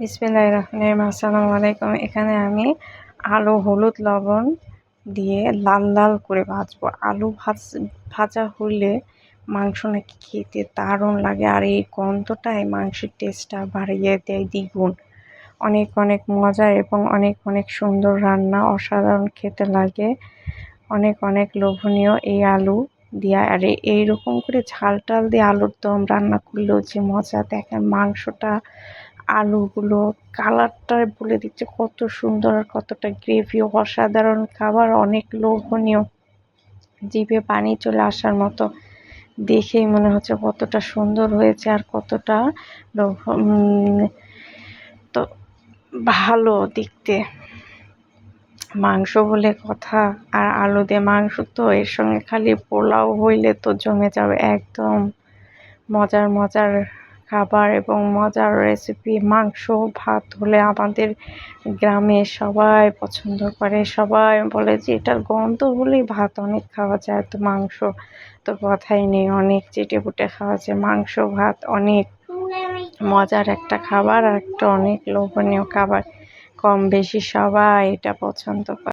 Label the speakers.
Speaker 1: বিসমিল্লাহ রহমান আসসালামু আলাইকুম। এখানে আমি আলু, হলুদ, লবণ দিয়ে লাল লাল করে ভাজবো। আলু ভাজ, ভাজা হলে মাংস নাকি খেতে দারুণ লাগে আর এই গন্ধটাই মাংসের টেস্টটা বাড়িয়ে দেয় দ্বিগুণ। অনেক অনেক মজা এবং অনেক অনেক সুন্দর রান্না, অসাধারণ খেতে লাগে। অনেক অনেক লোভনীয় এই আলু দিয়া। আর এইরকম করে ঝাল টাল দিয়ে আলুর দম রান্না করলেও যে মজা, দেখেন মাংসটা আলুগুলো কালারটা বলে দিচ্ছে, কত সুন্দর আর কতটা গ্রেভি অসাধারণ খাবার, অনেক লোভনীয়। জিভে পানি চলে আসার মতো দেখেই মনে হচ্ছে কতটা সুন্দর হয়েছে আর কতটা তো ভালো দেখতে। মাংস বলে কথা আর আলু দিয়ে মাংস তো এর সঙ্গে খালি পোলাও হইলে তো জমে যাবে একদম মজার মজার খাবার এবং মজার রেসিপি মাংস, ভাত হলে আমাদের গ্রামে সবাই পছন্দ করে। সবাই বলে যে, এটার গন্ধ হলেই ভাত অনেক খাওয়া যায়। তো মাংস তো কথাই নেই, অনেক চেটে পুটে খাওয়া যায়। মাংস, ভাত অনেক মজার একটা খাবার আর একটা অনেক লোভনীয় খাবার। কম বেশি সবাই এটা পছন্দ করে।